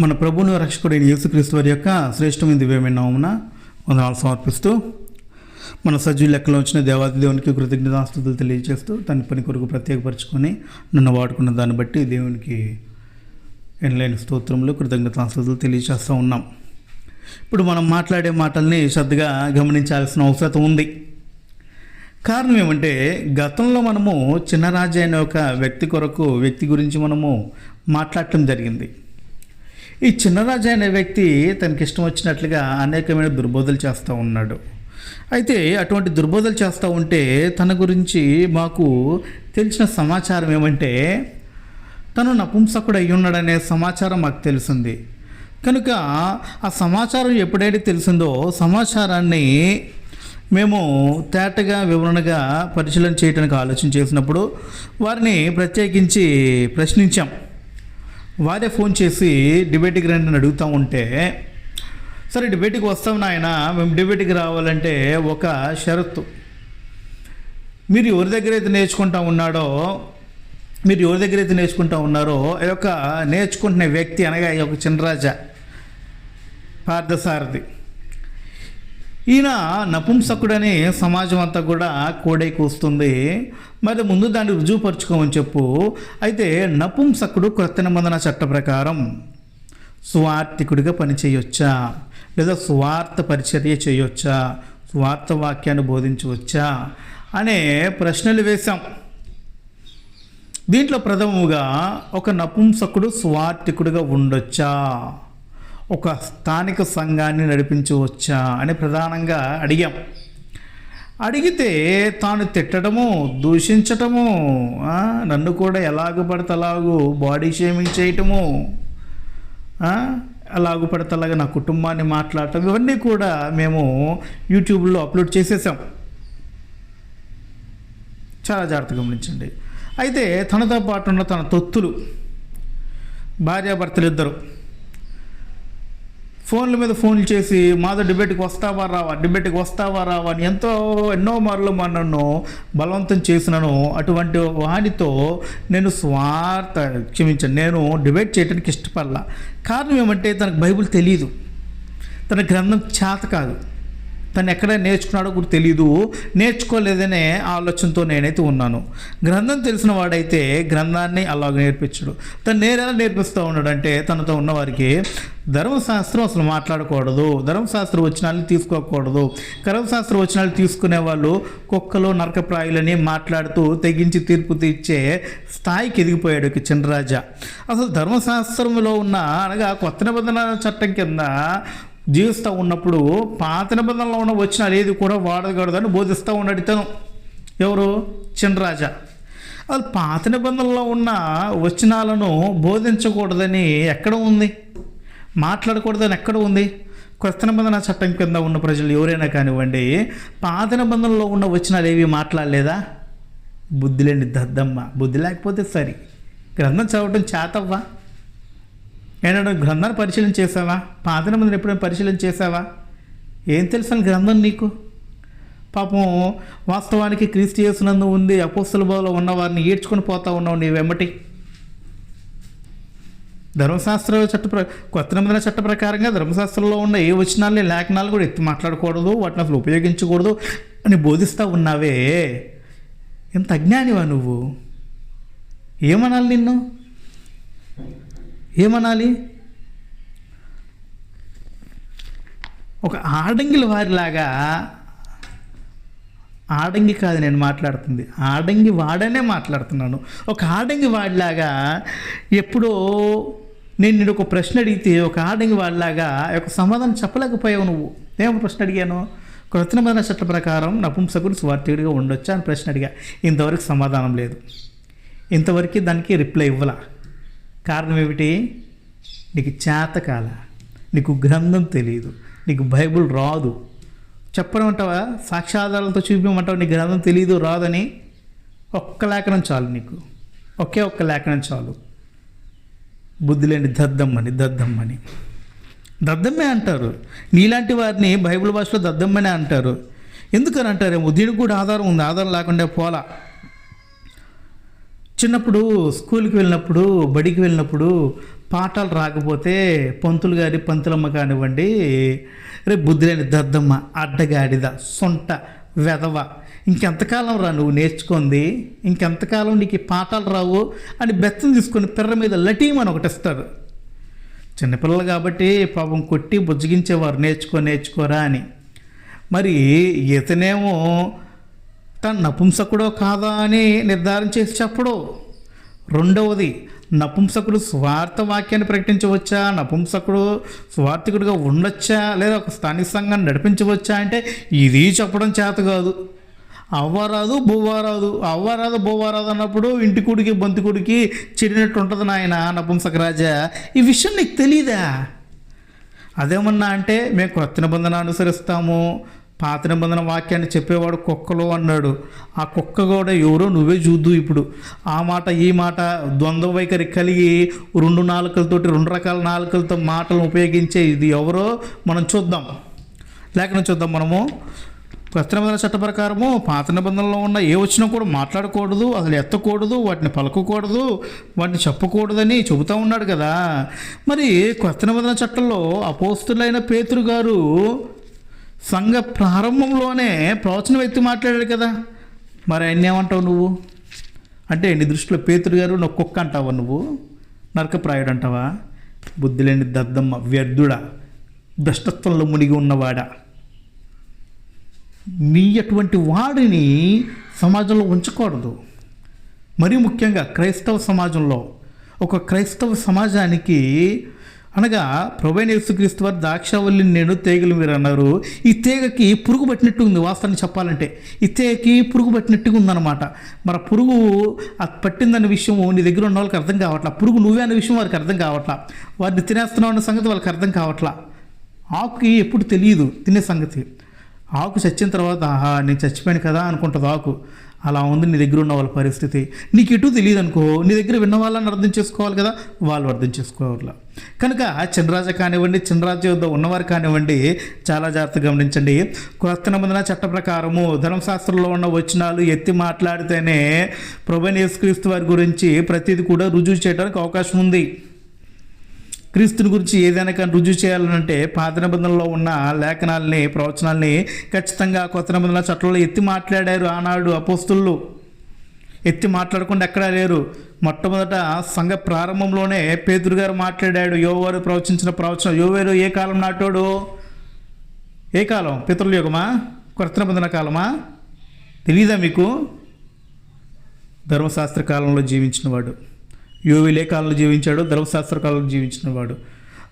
మన ప్రభువును రక్షకుడైన యేసుక్రీస్తు వారి యొక్క శ్రేష్టమైన దివ్యమైన వందనాలు సమర్పిస్తూ మన సజ్జు లెక్కలో వచ్చిన దేవాది దేవునికి కృతజ్ఞతాస్తుతులు తెలియజేస్తూ తన పని కొరకు ప్రత్యేకపరచుకొని నన్ను వాడుకున్న దాన్ని బట్టి దేవునికి ఎనలేని స్తోత్రంలో కృతజ్ఞతాస్తుతులు తెలియజేస్తూ ఉన్నాం. ఇప్పుడు మనం మాట్లాడే మాటల్ని శ్రద్ధగా గమనించాల్సిన అవసరం ఉంది. కారణం ఏమంటే గతంలో మనము చిన్నరాజు అనే ఒక వ్యక్తి కొరకు వ్యక్తి గురించి మనము మాట్లాడటం జరిగింది. ఈ చిన్నరాజు అనే వ్యక్తి తనకి ఇష్టం వచ్చినట్లుగా అనేకమైన దుర్బోధలు చేస్తూ ఉన్నాడు. అయితే అటువంటి దుర్బోధలు చేస్తూ ఉంటే తన గురించి మాకు తెలిసిన సమాచారం ఏమంటే తను నపుంసకుడు అయి ఉన్నాడనే సమాచారం మాకు తెలిసింది. కనుక ఆ సమాచారం ఎప్పుడైతే తెలిసిందో సమాచారాన్ని మేము తేటగా వివరణగా పరిశీలన చేయడానికి ఆలోచన చేసినప్పుడు వారిని ప్రత్యేకించి ప్రశ్నించాం. వారే ఫోన్ చేసి డిబేట్కి రండి అని అడుగుతూ ఉంటే సరే డిబేట్కి వస్తాం నాయన మేము డిబేట్కి రావాలంటే ఒక షరతు మీరు ఎవరి దగ్గర అయితే నేర్చుకుంటా ఉన్నాడో మీరు ఎవరి దగ్గర అయితే నేర్చుకుంటా ఉన్నారో ఈ యొక్క నేర్చుకుంటున్న వ్యక్తి అనగా ఈ యొక్క చిన్నరాజా పార్థసారథి. ఈయన నపుంసకుడనే సమాజం అంతా కూడా కోడై కూస్తుంది. మరి ముందు దాన్ని రుజువుపరుచుకోమని చెప్పు. అయితే నపుంసకుడు క్రొత్త నిబంధన చట్ట ప్రకారం స్వార్థికుడిగా పనిచేయొచ్చా? లేదా స్వార్థ పరిచర్య చేయొచ్చా? స్వార్థ వాక్యాన్ని బోధించవచ్చా? అనే ప్రశ్నలు వేశాం. దీంట్లో ప్రథమముగా ఒక నపుంసకుడు స్వార్థికుడిగా ఉండొచ్చా? ఒక స్థానిక సంఘాన్ని నడిపించవచ్చా అని ప్రధానంగా అడిగాం. అడిగితే తాను తిట్టడము దూషించటము నన్ను కూడా ఎలాగ పడితే బాడీ షేమింగ్ చేయటము ఆ, పడతలాగా అలాగా నా కుటుంబాన్ని మాట్లాడటం ఇవన్నీ కూడా మేము యూట్యూబ్లో అప్లోడ్ చేసేసాం. చాలా జాగ్రత్తగా గమనించండి. అయితే తనతో పాటు ఉన్న తన తొత్తులు భార్యాభర్తలు ఇద్దరు ఫోన్ల మీద ఫోన్లు చేసి మాతో డిబేట్కి వస్తావా రావా? డిబేట్కి వస్తావా రావా? అని ఎంతో ఎన్నో మార్లు మా నన్ను బలవంతం చేసినాను. అటువంటి వానితో నేను స్వార్థ క్షమించాను. నేను డిబేట్ చేయడానికి ఇష్టపడలా. కారణం ఏమంటే తనకు బైబిల్ తెలియదు తన గ్రంథం చేత కాదు. తను ఎక్కడ నేర్చుకున్నాడో కూడా తెలియదు నేర్చుకోలేదనే ఆలోచనతో నేనైతే ఉన్నాను. గ్రంథం తెలిసిన వాడైతే గ్రంథాన్ని అలాగ నేర్పించడు. తను నేరెలా నేర్పిస్తూ ఉన్నాడంటే తనతో ఉన్నవారికి ధర్మశాస్త్రం అసలు మాట్లాడకూడదు. ధర్మశాస్త్ర వచనాలు తీసుకోకూడదు. కర్మశాస్త్రం వచనాలు తీసుకునే వాళ్ళు కుక్కలు నరకప్రాయులని మాట్లాడుతూ తెగించి తీర్పు తీర్చే స్థాయికి ఎదిగిపోయాడు ఇక చిన్నరాజా అసలు ధర్మశాస్త్రంలో ఉన్న అనగా కొత్త నిబంధన చట్టం కింద జీవిస్తూ ఉన్నప్పుడు పాత నిబంధనలో ఉన్న వచనాలు ఏది కూడా వాడకూడదని బోధిస్తూ ఉన్నాడు ఇతను. ఎవరు? చినరాజా అది పాత నిబంధనలో ఉన్న వచనాలను బోధించకూడదని ఎక్కడ ఉంది? మాట్లాడకూడదని ఎక్కడ ఉంది? కొత్త నిబంధన చట్టం కింద ఉన్న ప్రజలు ఎవరైనా కానివ్వండి పాత నిబంధనలో ఉన్న వచనాలు ఏవి మాట్లాడలేదా? బుద్ధి లేని దద్దమ్మ. బుద్ధి లేకపోతే సరి. గ్రంథం చదవటం చేతవ్వా? ఏనాడు గ్రంథాన్ని పరిశీలన చేసావా పాత మందిని ఎప్పుడైనా పరిశీలన చేసావా ఏం తెలుసు గ్రంథం నీకు? పాపం వాస్తవానికి క్రీస్తు చేసినందు ఉంది అపోస్తుల బోధలో ఉన్నవారిని ఈడ్చుకొని పోతా ఉన్నావు నీ వెంబటి. ధర్మశాస్త్ర చట్ట ప్ర కొత్త నిబంధన చట్ట ప్రకారంగా ధర్మశాస్త్రంలో ఉన్న ఏ వచనాలని లేఖనాలు కూడా ఎత్తి మాట్లాడకూడదు వాటిని అసలు ఉపయోగించకూడదు అని బోధిస్తూ ఉన్నావే. ఎంత అజ్ఞానివా నువ్వు? ఏమనాలి నిన్ను? ఏమనాలి? ఒక ఆడంగిల వారిలాగా ఆడంగి కాదు నేను మాట్లాడుతుంది. ఆడంగి వాడనే మాట్లాడుతున్నాను. ఒక ఆడంగి వాడిలాగా ఎప్పుడో నేను నేను ఒక ప్రశ్న అడిగితే ఒక ఆడంగి వాడిలాగా ఒక సమాధానం చెప్పలేకపోయావు నువ్వు. ఏమో ప్రశ్న అడిగాను? కృతనమైన చట్ట ప్రకారం నపుంసకుడు స్వార్థికుడిగా ఉండొచ్చా అని ప్రశ్న అడిగా. ఇంతవరకు సమాధానం లేదు. ఇంతవరకు దానికి రిప్లై ఇవ్వాల. కారణం ఏమిటి? నీకు చేతకాల. నీకు గ్రంథం తెలియదు నీకు బైబుల్ రాదు. చెప్పమంటావా సాక్ష్యాధారాలతో చూపించమంటావా? నీకు గ్రంథం తెలియదు రాదని? ఒక్క లేఖనం చాలు నీకు. ఒకే ఒక్క లేఖనం చాలు. బుద్ధి లేని దద్దమ్మని దద్దమ్మని. దద్దమ్మే అంటారు. నీలాంటి వారిని బైబిల్ భాషలో దద్దమ్మనే అంటారు. ఎందుకని అంటారేమో? దీనికి కూడా ఆధారం ఉంది. ఆధారం లేకుండా పోలా. చిన్నప్పుడు స్కూల్కి వెళ్ళినప్పుడు బడికి వెళ్ళినప్పుడు పాఠాలు రాకపోతే పంతులు గారి పంతులమ్మ కానివ్వండి రే బుద్ధిలేని దద్దమ్మ అడ్డగాడిద సొంట వెధవ ఇంకెంతకాలం రా నువ్వు నేర్చుకుంది? ఇంకెంతకాలం నీకు పాఠాలు రావు అని బెత్తం తీసుకొని పిర్ర మీద లటీమని ఒకటి ఇస్తారు. చిన్నపిల్లలు కాబట్టి పాపం కొట్టి బుజ్జగించేవారు నేర్చుకో నేర్చుకోరా అని. మరి ఇతనేమో తను నపుంసకుడో కాదా అని నిర్ధారం చేసి చెప్పడు రెండవది నపుంసకుడు స్వార్థ వాక్యాన్ని ప్రకటించవచ్చా? నపుంసకుడు స్వార్థికుడిగా ఉండొచ్చా? లేదా ఒక స్థానిక సంఘాన్ని నడిపించవచ్చా అంటే ఇది చెప్పడం చేత కాదు. అవ్వరాదు బువ్వారాదు. అవ్వరాదు బొవ్వారాదు అన్నప్పుడు ఇంటి కుడికి బంతి చెడినట్టు ఉంటుంది నాయన నపుంసక రాజా ఈ విషయం నీకు తెలీదా? అదేమన్నా అంటే మేము కొత్త నిబంధన అనుసరిస్తాము. పాత నిబంధన వాక్యాన్ని చెప్పేవాడు కుక్కలు అన్నాడు. ఆ కుక్క కూడా ఎవరో నువ్వే చూద్దు ఇప్పుడు. ఆ మాట ఈ మాట ద్వంద్వ వైఖరి కలిగి రెండు నాలుకలతోటి రెండు రకాల నాలుకలతో మాటలు ఉపయోగించే ఇది ఎవరో మనం చూద్దాం. లేఖనం చూద్దాం మనము. కొత్త నిబంధన చట్ట ప్రకారము పాత నిబంధనలో ఉన్న ఏ వచ్చినా కూడా మాట్లాడకూడదు అసలు ఎత్తకూడదు వాటిని పలకకూడదు వాటిని చెప్పకూడదని చెబుతూ ఉన్నాడు కదా. మరి కొత్త నిబంధన చట్టంలో అపోస్తులైన పేతురు గారు సంఘ ప్రారంభంలోనే ప్రవచనం ఎత్తి మాట్లాడాడు కదా. మరి ఆయన ఏమంటావు నువ్వు? అంటే నీ దృష్టిలో పేతురు గారు నువ్వు కుక్క అంటావా నువ్వు? నరకప్రాయుడు అంటావా? బుద్ధి లేని దద్దమ్మ వ్యర్థుడా భ్రష్టత్వంలో మునిగి ఉన్నవాడా. నీ అటువంటి వాడిని సమాజంలో ఉంచకూడదు. మరీ ముఖ్యంగా క్రైస్తవ సమాజంలో ఒక క్రైస్తవ సమాజానికి అనగా ప్రభైన యేసుక్రీస్తు వారు ద్రాక్షావల్లిని నేను తీగలు మీరు అన్నారు ఈ తీగకి పురుగు పట్టినట్టు ఉంది వాస్తవాన్ని చెప్పాలంటే. ఈ తీగకి పురుగు పట్టినట్టుగా ఉందన్నమాట మరి పురుగు అది పట్టిందన్న విషయం నీ దగ్గర ఉన్న వాళ్ళకి అర్థం కావట్లా. పురుగు నువ్వే అన్న విషయం వారికి అర్థం కావట్లా. వారిని తినేస్తున్నావు అన్న సంగతి వాళ్ళకి అర్థం కావట్లా. ఆకుకి ఎప్పుడు తెలియదు తినే సంగతి. ఆకు చచ్చిన తర్వాత ఆహా నేను చచ్చిపోయాను కదా అనుకుంటుంది ఆకు. అలా ఉంది నీ దగ్గర ఉన్న వాళ్ళ పరిస్థితి. నీకు ఎటు తెలియదు అనుకో నీ దగ్గర విన్న వాళ్ళని అర్థం చేసుకోవాలి కదా వాళ్ళు అర్థం చేసుకోవాలి కనుక చిన్నరాజ కానివ్వండి చిన్నరాజ యుద్ధ ఉన్నవారు కానివ్వండి చాలా జాగ్రత్తగా గమనించండి. కొత్త నిబంధన చట్ట ప్రకారము ధర్మశాస్త్రంలో ఉన్న వచనాలు ఎత్తి మాట్లాడితేనే ప్రభుని యేసుక్రీస్తు వారి గురించి ప్రతిదీ కూడా రుజువు చేయడానికి అవకాశం ఉంది. క్రీస్తుని గురించి ఏదైనా కానీ రుజువు చేయాలంటే పాత నిబంధనలో ఉన్న లేఖనాల్ని ప్రవచనాల్ని ఖచ్చితంగా కొత్త నిబంధనల చట్టంలో ఎత్తి మాట్లాడారు ఆనాడు అపోస్తులు. ఎత్తి మాట్లాడకుండా ఎక్కడా లేరు. మొట్టమొదట సంఘ ప్రారంభంలోనే పేతురు గారు మాట్లాడాడు యోవారు ప్రవచించిన ప్రవచనం. యోవేరు ఏ కాలం నాటోడు? ఏ కాలం? పితృల యుగమా కొత్త నిబంధన కాలమా? తెలీదా మీకు? ధర్మశాస్త్ర కాలంలో జీవించిన వాడు యోవిలే కాలంలో జీవించాడు ధర్మశాస్త్ర కాలంలో జీవించిన వాడు.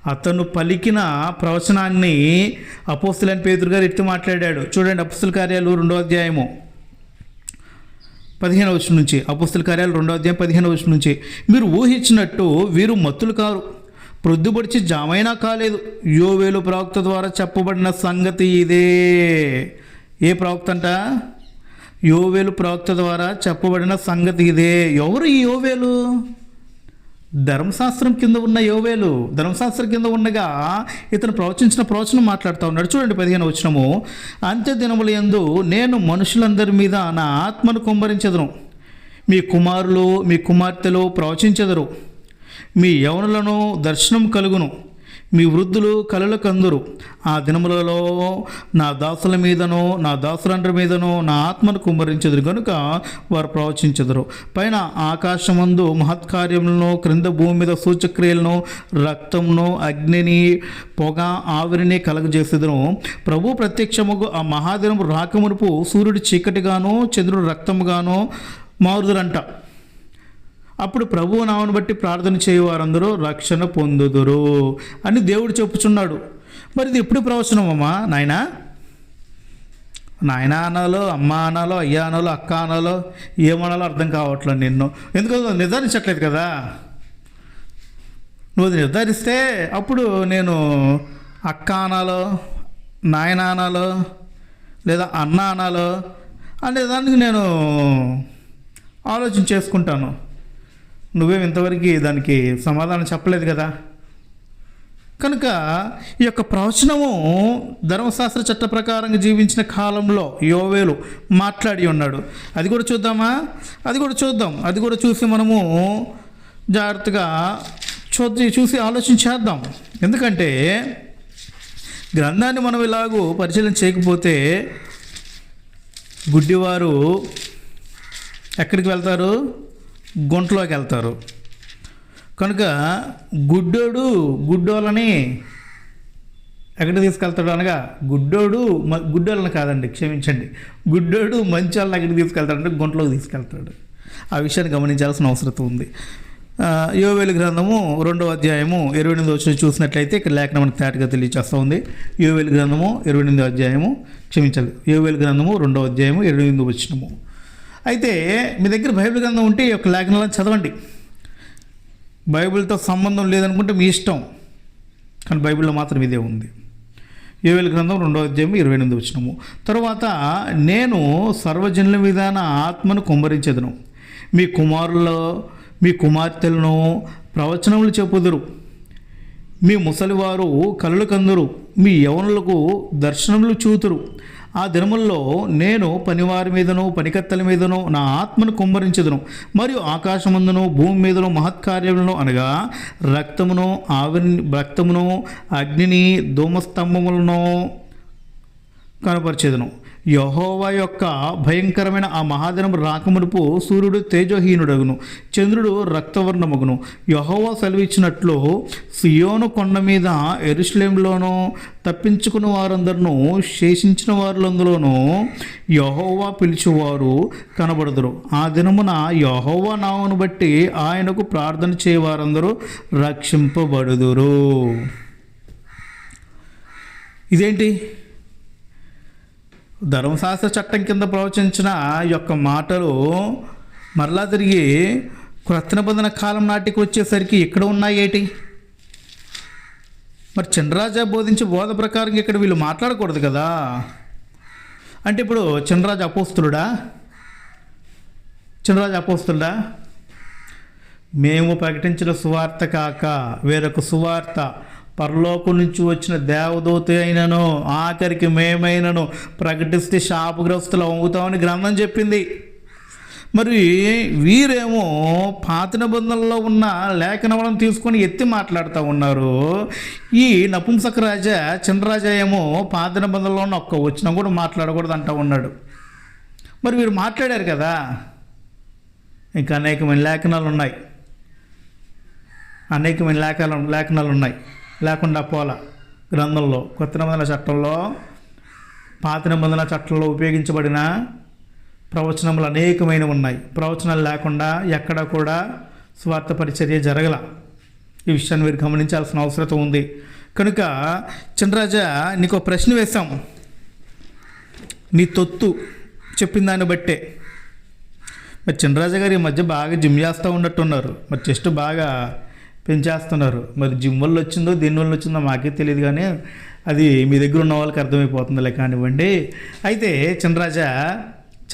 అతను పలికిన ప్రవచనాన్ని అపోస్తులైన పేతురు గారు ఎత్తి మాట్లాడాడు. చూడండి అపుస్తుల కార్యాలు రెండో అధ్యాయము పదిహేను వచ్చిన నుంచి. అపుస్తుల కార్యాలు రెండో అధ్యాయం పదిహేను వచ్చిన నుంచి. మీరు ఊహించినట్టు వీరు మత్తులు కారు. ప్రొద్దుపడిచి జామైనా కాలేదు. యోవేలు ప్రవక్త ద్వారా చెప్పబడిన సంగతి ఇదే. ఏ ప్రవక్త అంట? యోవేలు ప్రవక్త ద్వారా చెప్పబడిన సంగతి ఇదే. ఎవరు ఈ యోవేలు? ధర్మశాస్త్రం కింద ఉన్న యోవేలు ధర్మశాస్త్రం కింద ఉండగా ఇతను ప్రవచించిన ప్రవచనం మాట్లాడుతూ ఉన్నాడు. చూడండి పదిహేను వచ్చినము అంత్య దినముల యందు నేను మనుషులందరి మీద నా ఆత్మను కుమ్మరించెదను. మీ కుమారులు మీ కుమార్తెలు ప్రవచించెదరు. మీ యవనులను దర్శనం కలుగును. మీ వృద్ధులు కలలు కందురు ఆ దినములలో నా దాసుల మీదనో నా దాసులందరి మీదనో నా ఆత్మను కుమ్మరించదురు కనుక వారు ప్రవచించదురు. పైన ఆకాశమందు మహత్కార్యములను క్రింద భూమి మీద సూచక్రియలను రక్తమును అగ్నిని పొగ ఆవిరిని కలగజేసేదను. ప్రభు ప్రత్యక్షముకు ఆ మహాదినము రాకమునుపు సూర్యుడు చీకటిగాను చంద్రుడు రక్తముగాను మారుదురంట. అప్పుడు ప్రభువు నామను బట్టి ప్రార్థన చేయవారందరూ రక్షణ పొందుదురు అని దేవుడు చెప్పుచున్నాడు. మరి ఇది ఎప్పుడు ప్రవచనం అమ్మా? నాయనా? నాయన అనాలో అమ్మ అనాలో అయ్యా అనాలో అక్క అనాలో ఏమనాలో అర్థం కావట్లేదు నిన్ను. ఎందుకంటే నిర్ధారించట్లేదు కదా? నువ్వు నిర్ధారిస్తే అప్పుడు నేను అక్క అనాలో నాయన అనాలో లేదా అన్న అనాలో అనే దానికి నేను ఆలోచన చేసుకుంటాను. నువ్వేం ఇంతవరకు దానికి సమాధానం చెప్పలేదు కదా? కనుక ఈ యొక్క ప్రవచనము ధర్మశాస్త్ర చట్ట ప్రకారంగా జీవించిన కాలంలో యోవేలు మాట్లాడి ఉన్నాడు. అది కూడా చూద్దామా? అది కూడా చూద్దాం. అది కూడా చూసి మనము జాగ్రత్తగా చూసి చూసి ఆలోచన చేద్దాం. ఎందుకంటే గ్రంథాన్ని మనం ఇలాగూ పరిశీలన చేయకపోతే గుడ్డివారు ఎక్కడికి వెళ్తారు? గుంటలోకి వెళ్తారు కనుక గుడ్డోడు గుడ్డోళ్ళని ఎక్కడ తీసుకెళ్తాడు అనగా గుడ్డోడు మ గుడ్డోళ్ళని కాదండి క్షమించండి. గుడ్డోడు మంచి వాళ్ళని ఎక్కడికి తీసుకెళ్తాడంటే గుంటలోకి తీసుకెళ్తాడు. ఆ విషయాన్ని గమనించాల్సిన అవసరం ఉంది. ఆ, యోవేలు గ్రంథము రెండవ అధ్యాయము ఇరవై ఎనిమిది వచ్చిన చూసినట్లయితే ఇక్కడ లేఖనం మనకు తేటగా తెలియచేస్తూ ఉంది. యోవేలు గ్రంథము ఇరవై ఎనిమిది అధ్యాయము క్షమించాలి యోవేలు గ్రంథము రెండవ అధ్యాయము ఇరవై ఎనిమిది వచ్చినము. అయితే మీ దగ్గర బైబిల్ గ్రంథం ఉంటే ఈ యొక్క లేఖనాలను చదవండి. బైబిల్తో సంబంధం లేదనుకుంటే మీ ఇష్టం. కానీ బైబిల్లో మాత్రం ఇదే ఉంది. యోవేల గ్రంథం రెండో అధ్యాయం ఇరవై ఎనిమిది వచ్చినము తర్వాత నేను సర్వజనుల మీద ఆత్మను కుమ్మరించెదను. మీ కుమారుల్లో మీ కుమార్తెలను ప్రవచనములు చెప్పుదురు. మీ ముసలివారు కళ్ళు కందురు. మీ యవనులకు దర్శనములు చూతురు. ఆ దినముల్లో నేను పనివారి మీదను పనికత్తెల మీదను నా ఆత్మను కుమ్మరించదును. మరియు ఆకాశమందును భూమి మీదను మహత్కార్యములను అనగా రక్తమును ఆవిరి రక్తమును అగ్నిని ధూమస్తంభములను కనపరిచేదను. యహోవా యొక్క భయంకరమైన ఆ మహాదినం రాకమునుపు సూర్యుడు తేజోహీనుడగును చంద్రుడు రక్తవర్ణమగును. యహోవా సెలవిచ్చినట్లు సియోను కొండ మీద ఎరుషలేంలోనూ తప్పించుకున్న వారందరినూ శేషించిన వారులందులోనూ యహోవా పిలిచేవారు కనబడదురు. ఆ దినమున యహోవా నామను బట్టి ఆయనకు ప్రార్థన చేయవారందరూ రక్షింపబడుదురు. ఇదేంటి? ధర్మశాస్త్ర చట్టం కింద ప్రవచించిన ఈ యొక్క మాటలు మరలా తిరిగి క్రొత్త నిబంధన కాలం నాటికి వచ్చేసరికి ఇక్కడ ఉన్నాయి ఏంటి? మరి చంద్రరాజా బోధించే బోధ ప్రకారం ఇక్కడ వీళ్ళు మాట్లాడకూడదు కదా. అంటే ఇప్పుడు చంద్రరాజు అపోస్తులుడా? చంద్రరాజు అపోస్తులుడా? మేము ప్రకటించిన సువార్త కాక వేరొక సువార్త పరలోకం నుంచి వచ్చిన దేవదూత అయినను ఆఖరికి మేమైనను ప్రకటిస్తే శాపగ్రస్తులు అవుతామని గ్రంథం చెప్పింది. మరి వీరేమో పాత నిబంధనలో ఉన్న లేఖనవలను తీసుకొని ఎత్తి మాట్లాడుతూ ఉన్నారు. ఈ నపుంసక రాజా చిన్నరాజా ఏమో పాత నిబంధనలో ఉన్న ఒక్క వచ్చిన కూడా మాట్లాడకూడదు అంటూ ఉన్నాడు. మరి వీరు మాట్లాడారు కదా? ఇంకా అనేకమైన లేఖనాలు ఉన్నాయి. అనేకమైన లేఖనాలు లేఖనాలు ఉన్నాయి. లేకుండా పోల. గ్రంథంలో కొత్త నిబంధన చట్టంలో పాత నిబంధన చట్టంలో ఉపయోగించబడిన ప్రవచనములు అనేకమైన ఉన్నాయి. ప్రవచనాలు లేకుండా ఎక్కడ కూడా స్వార్థ పరిచర్య జరగల. ఈ విషయాన్ని మీరు గమనించాల్సిన అవసరం ఉంది. కనుక చంద్రరాజా నీకు ఒక ప్రశ్న వేశాం. నీ తొత్తు చెప్పిన దాన్ని బట్టే. మరి చంద్రరాజా గారు ఈ మధ్య బాగా జిమ్ చేస్తూ ఉన్నట్టున్నారు. మరి జస్ట్ బాగా పెంచేస్తున్నారు. మరి జిమ్ వల్ల వచ్చిందో దీని వల్ల వచ్చిందో మాకే తెలియదు కానీ అది మీ దగ్గర ఉన్న వాళ్ళకి అర్థమైపోతుందిలే కానివ్వండి. అయితే చిన్నరాజా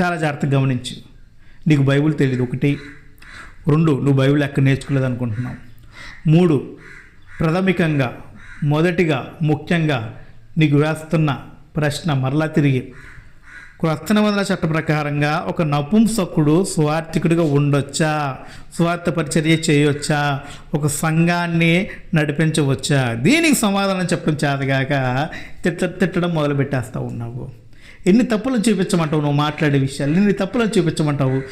చాలా జాగ్రత్తగా గమనించు. నీకు బైబిల్ తెలియదు. ఒకటి. రెండు నువ్వు బైబిల్ ఎక్కడ నేర్చుకోలేదు అనుకుంటున్నావు. మూడు ప్రాథమికంగా మొదటిగా ముఖ్యంగా నీకు వేస్తున్న ప్రశ్న మరలా తిరిగి క్రొత్త నిబంధన చట్ట ప్రకారంగా ఒక నపుంసకుడు స్వార్థికుడిగా ఉండొచ్చా? స్వార్థ పరిచర్య చేయొచ్చా? ఒక సంఘాన్ని నడిపించవచ్చా? దీనికి సమాధానం చెప్పడం చేతగాక తిట్ట తిట్టడం మొదలు పెట్టేస్తూ ఉన్నావు. ఎన్ని తప్పులను చూపించమంటావు నువ్వు మాట్లాడే విషయాలు ఎన్ని తప్పులను చూపించమంటావు?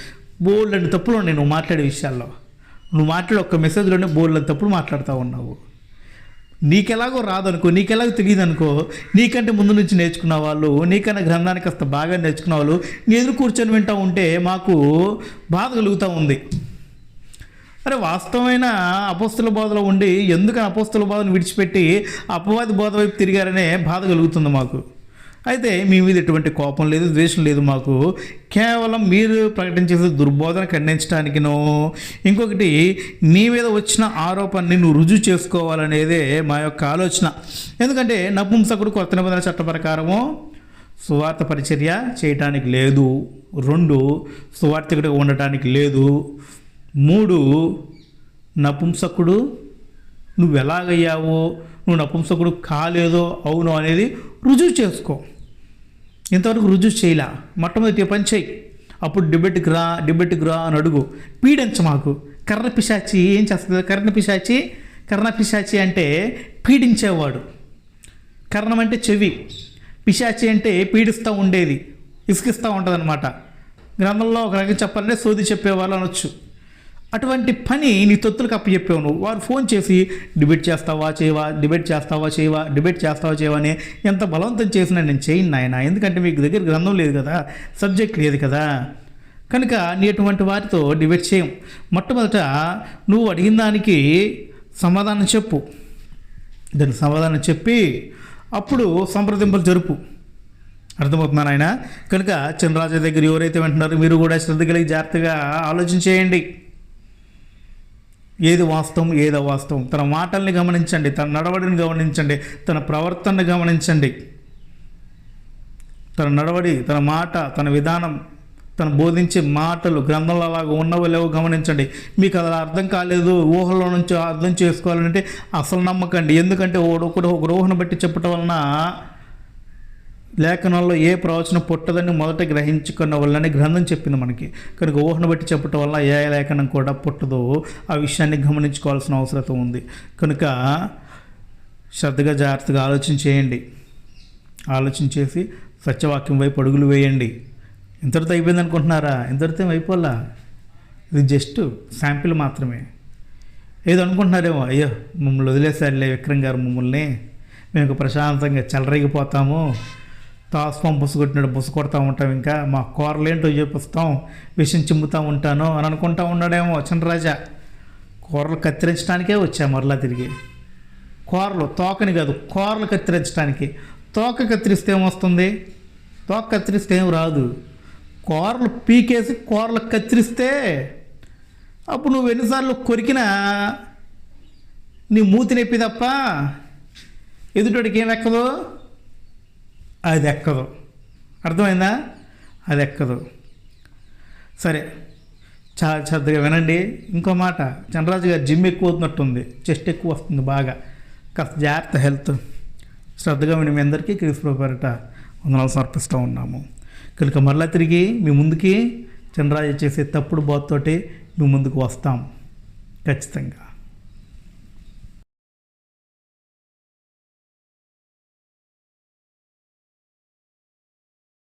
బోల్డ్ అని తప్పులు ఉన్నాయి నువ్వు మాట్లాడే విషయాల్లో. నువ్వు మాట్లాడే ఒక్క మెసేజ్లోనే బోల్డ్ తప్పులు మాట్లాడుతూ ఉన్నావు. నీకెలాగో రాదనుకో నీకెలాగో తెలియదు అనుకో నీకంటే ముందు నుంచి నేర్చుకున్న వాళ్ళు నీకన్నా గ్రంథానికి కాస్త బాగా నేర్చుకున్న వాళ్ళు నీ ఎదురు కూర్చొని వింటూ ఉంటే మాకు బాధ కలుగుతూ ఉంది. అరే వాస్తవమైన అపోస్తుల బోధలో ఉండి ఎందుకని అపోస్తుల బోధను విడిచిపెట్టి అపవాది బోధ వైపు తిరిగారనే బాధ కలుగుతుంది మాకు. అయితే మీ మీద ఎటువంటి కోపం లేదు ద్వేషం లేదు మాకు. కేవలం మీరు ప్రకటించే దుర్బోధన ఖండించడానికినో ఇంకొకటి నీ మీద వచ్చిన ఆరోపణని నువ్వు రుజువు చేసుకోవాలనేదే మా యొక్క ఆలోచన. ఎందుకంటే నపుంసకుడు కొత్త నిబంధన చట్ట ప్రకారము సువార్త పరిచర్య చేయటానికి లేదు. రెండు సువార్థకుడిగా ఉండటానికి లేదు. మూడు నపుంసకుడు నువ్వు ఎలాగయ్యావో నువ్వు నపుంసకుడు కాలేదో అవును అనేది రుజువు చేసుకో. ఇంతవరకు రుజువు చేయలే. మొట్టమొదటి పని చేయి. అప్పుడు డిబెట్కి రా డిబెట్కి రా అని అడుగు. పీడించ మాకు కర్ర పిశాచి ఏం చేస్తుంది? కర్ణ పిశాచి కర్ణ పిశాచి అంటే పీడించేవాడు. కర్ణం అంటే చెవి. పిశాచి అంటే పీడిస్తూ ఉండేది. ఇసుకిస్తూ ఉంటుంది అనమాట గ్రంథంలో ఒక రకంగా చెప్పాలంటే సోది చెప్పేవాళ్ళు అనొచ్చు. అటువంటి పని నీ తొత్తులకు అప్పచెప్పావు నువ్వు. వారు ఫోన్ చేసి డిబేట్ చేస్తావా చేయవా? డిబేట్ చేస్తావా చేయవా? డిబేట్ చేస్తావా చేయవా? అని ఎంత బలవంతం చేసినా నేను చేయను నాయన. ఎందుకంటే మీకు దగ్గర గ్రంథం లేదు కదా సబ్జెక్ట్ లేదు కదా. కనుక నీ అటువంటి వారితో డిబేట్ చేయం. మొట్టమొదట నువ్వు అడిగిన దానికి సమాధానం చెప్పు. దానికి సమాధానం చెప్పి అప్పుడు సంప్రదింపులు జరుపు. అర్థమవుతున్నాను ఆయన కనుక చంద్రరాజు దగ్గర ఎవరైతే వింటున్నారో మీరు కూడా శ్రద్ధ కలిగి జాగ్రత్తగా ఆలోచన చేయండి. ఏది వాస్తవం ఏది అవాస్తవం? తన మాటల్ని గమనించండి తన నడవడిని గమనించండి తన ప్రవర్తనను గమనించండి. తన నడవడి తన మాట తన విధానం తను బోధించే మాటలు గ్రంథంలో అలాగ ఉన్నవో లేవో గమనించండి. మీకు అది అర్థం కాలేదు ఊహలో నుంచి అర్థం చేసుకోవాలంటే అసలు నమ్మకండి. ఎందుకంటే ఒకడు ఒక ఊహను బట్టి చెప్పటం వలన లేఖనంలో ఏ ప్రవచనం పుట్టదని మొదట గ్రహించుకున్న వల్లనే గ్రంథం చెప్పింది మనకి. కనుక ఊహను బట్టి చెప్పటం వల్ల ఏ లేఖనం కూడా పుట్టదో. ఆ విషయాన్ని గమనించుకోవాల్సిన అవసరం ఉంది. కనుక శ్రద్ధగా జాగ్రత్తగా ఆలోచన చేయండి. ఆలోచన చేసి సత్యవాక్యం వైపు అడుగులు వేయండి. ఇంతటితో అయిపోయింది అనుకుంటున్నారా? ఇంతటితో అయిపోలా ఇది జస్ట్ శాంపిల్ మాత్రమే. ఏదో అనుకుంటున్నారేమో అయ్యో మమ్మల్ని వదిలేసారులే విక్రమ్ గారు మమ్మల్ని. మేము ప్రశాంతంగా చెలరేగిపోతాము. తాస్పం బుస కొట్టినాడు బుస కొడతా ఉంటాం ఇంకా. మా కూరలేంటో చూపిస్తాం విషయం చిమ్ముతూ ఉంటాను అని అనుకుంటా ఉన్నాడేమో చంద్రరాజా. కూరలు కత్తిరించడానికే వచ్చా మరలా తిరిగి. కూరలు తోకని కాదు కూరలు కత్తిరించడానికి తోక కత్తిరిస్తే ఏమొస్తుంది? తోక కత్తిరిస్తే ఏం రాదు. కూరలు పీకేసి కూరలు కత్తిరిస్తే అప్పుడు నువ్వు ఎన్నిసార్లు కొరికినా నీ మూతి నొప్పి తప్ప ఎదుటోడికి ఏం ఎక్కదు? అది ఎక్కదు అర్థమైందా? అది ఎక్కదు సరే చాలా శ్రద్ధగా వినండి. ఇంకో మాట చంద్రరాజు గారు జిమ్ ఎక్కువ అవుతున్నట్టుంది చెస్ట్ ఎక్కువ వస్తుంది బాగా. కాస్త జాగ్రత్త హెల్త్. శ్రద్ధగా విని మీ అందరికీ క్రీస్ పేరట వందనాలు సమర్పిస్తూ ఉన్నాము. కనుక మరలా తిరిగి మీ ముందుకి చంద్రరాజు చేసే తప్పుడు బోత్తోటి మీ ముందుకు వస్తాం. ఖచ్చితంగా.